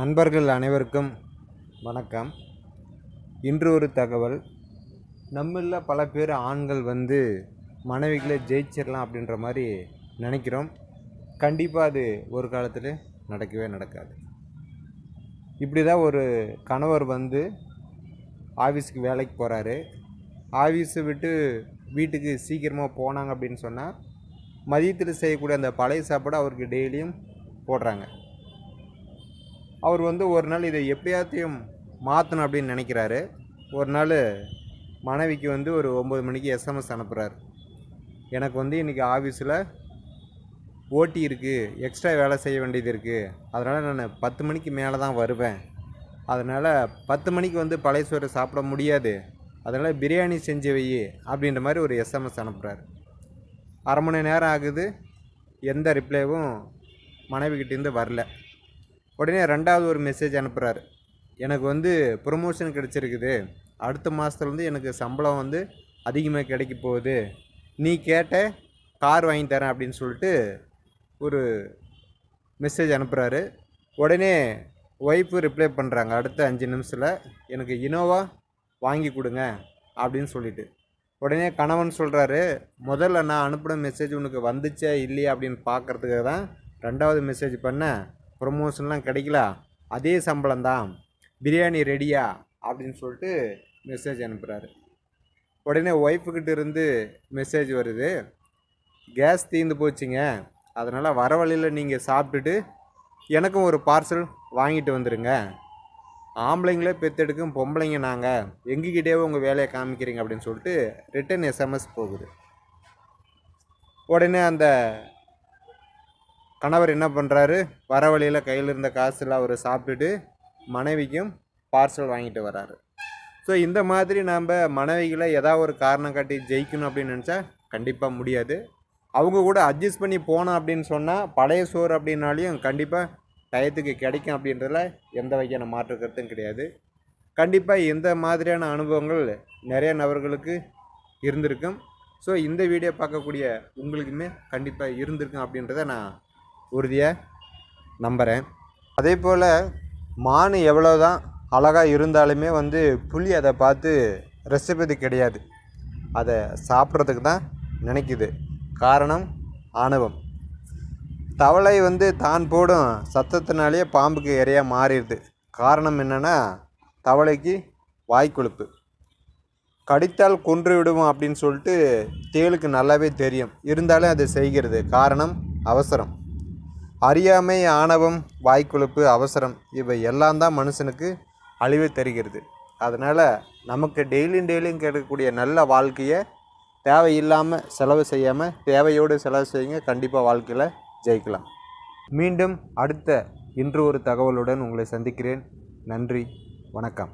நண்பர்கள் அனைவருக்கும் வணக்கம். இன்று ஒரு தகவல். நம்மள பல பேர் ஆண்கள் வந்து மனைவிகளை ஜெயிச்சிடலாம் அப்படின்ற மாதிரி நினைக்கிறோம். கண்டிப்பாக அது ஒரு காலத்தில் நடக்கவே நடக்காது. இப்படி தான் ஒரு கணவர் வந்து ஆஃபீஸுக்கு வேலைக்கு போகிறாரு ஆஃபீஸை விட்டு வீட்டுக்கு சீக்கிரமாக போனாங்க அப்படின்னு சொன்னால் மதியத்தில் செய்யக்கூடிய அந்த பழைய சாப்பாடு அவருக்கு டெய்லியும் போடுறாங்க. அவர் வந்து ஒரு நாள் இதை எப்படியாத்தையும் மாற்றணும் அப்படின்னு நினைக்கிறாரு. ஒரு நாள் மனைவிக்கு வந்து ஒரு ஒம்பது மணிக்கு எஸ்எம்எஸ் அனுப்புகிறார் எனக்கு வந்து இன்றைக்கி ஆஃபீஸில் ஓட்டி இருக்குது எக்ஸ்ட்ரா வேலை செய்ய வேண்டியது இருக்குது அதனால் நான் பத்து மணிக்கு மேலே தான் வருவேன். அதனால் பத்து மணிக்கு வந்து பழைய சோறு சாப்பிட முடியாது. அதனால் பிரியாணி செஞ்சு வை அப்படின்ற மாதிரி ஒரு எஸ்எம்எஸ் அனுப்புகிறாரு அரை மணி நேரம் ஆகுது. எந்த ரிப்ளைவும் மனைவிக்கிட்டேருந்து வரல. உடனே ரெண்டாவது ஒரு மெசேஜ் அனுப்புகிறாரு எனக்கு வந்து ப்ரொமோஷன் கிடச்சிருக்குது. அடுத்த மாதத்துலேருந்து எனக்கு சம்பளம் வந்து அதிகமாக கிடைக்க போகுது. நீ கேட்ட கார் வாங்கி தரேன் அப்படின்னு சொல்லிட்டு ஒரு மெசேஜ் அனுப்புகிறாரு உடனே ஒய்ஃபு ரிப்ளை பண்ணுறாங்க அடுத்த அஞ்சு நிமிஷத்தில் எனக்கு இனோவா வாங்கி கொடுங்க அப்படின்னு சொல்லிட்டு. உடனே கணவன் சொல்கிறாரு முதல்ல நான் அனுப்பின மெசேஜ் உனக்கு வந்துச்சா இல்லையா? அப்படின்னு பார்க்குறதுக்காக தான் ரெண்டாவது மெசேஜ் பண்ணேன். ப்ரொமோஷன்லாம் கிடைக்கல? அதே சம்பளம் தான் பிரியாணி ரெடியா அப்படின்னு சொல்லிட்டு மெசேஜ் அனுப்புகிறாரு உடனே ஒய்ஃபுக்கிட்ட இருந்து மெசேஜ் வருது. கேஸ் தீர்ந்து போச்சுங்க. அதனால் வர வழியில் நீங்கள் சாப்பிட்டுட்டு எனக்கும் ஒரு பார்சல் வாங்கிட்டு வந்துடுங்க ஆம்பளைங்களே பெத்தெடுக்கும் பொம்பளைங்க நாங்கள் எங்ககிட்டேயே உங்கள் வேலையை காமிக்கிறீங்க அப்படின்னு சொல்லிட்டு ரிட்டன் எஸ்எம்எஸ் போகுது. உடனே அந்த கணவர் என்ன பண்ணுறாரு வர வழியில் கையில் இருந்த காசில் அவர் சாப்பிட்டுட்டு மனைவிக்கும் பார்சல் வாங்கிட்டு வராரு. ஸோ இந்த மாதிரி நாம் மனைவிகளை ஏதாவது ஒரு காரணம் காட்டி ஜெயிக்கணும் அப்படின்னு நினச்சா கண்டிப்பாக முடியாது. அவங்க கூட அட்ஜஸ்ட் பண்ணி போனோம் அப்படின்னு சொன்னால் பழைய சோறு அப்படின்னாலையும் கண்டிப்பாக டயத்துக்கு கிடைக்கும் அப்படின்றதுல எந்த வகையான மாற்று கருத்தும் கிடையாது. கண்டிப்பாக இந்த மாதிரியான அனுபவங்கள் நிறைய நபர்களுக்கு இருந்திருக்கும். ஸோ இந்த வீடியோ பார்க்கக்கூடிய உங்களுக்குமே கண்டிப்பாக இருந்திருக்கும் அப்படின்றத நான் உறுதியாக நம்புகிறேன் அதே போல் மான் எவ்வளோ தான் அழகாக இருந்தாலுமே வந்து புலி அதை பார்த்து ரசிப்பது கிடையாது. அதை சாப்பிட்றதுக்கு தான் நினைக்குது. காரணம் ஆணவம். தவளை வந்து தான் போடும் சத்தத்தினாலேயே பாம்புக்கு இறையாக மாறிடுது. காரணம் என்னென்னா தவளைக்கு வாய்க்கொழுப்பு கடித்தால் கொன்று விடுவோம் அப்படின்னு சொல்லிட்டு தேளுக்கு நல்லாவே தெரியும். இருந்தாலும் அதை செய்கிறது காரணம் அவசரம். அறியாமை ஆணவம் வாய்க்குழுப்பு அவசரம் இவை எல்லாம் தான் மனுஷனுக்கு அழிவை தருகிறது. அதனால் நமக்கு டெய்லியும் டெய்லியும் கிடைக்கக்கூடிய நல்ல வாழ்க்கையை தேவையில்லாமல் செலவு செய்யாமல் தேவையோடு செலவு செய்யுங்க. கண்டிப்பாக வாழ்க்கையில் ஜெயிக்கலாம். மீண்டும் அடுத்த இன்று ஒரு தகவலுடன் உங்களை சந்திக்கிறேன். நன்றி வணக்கம்.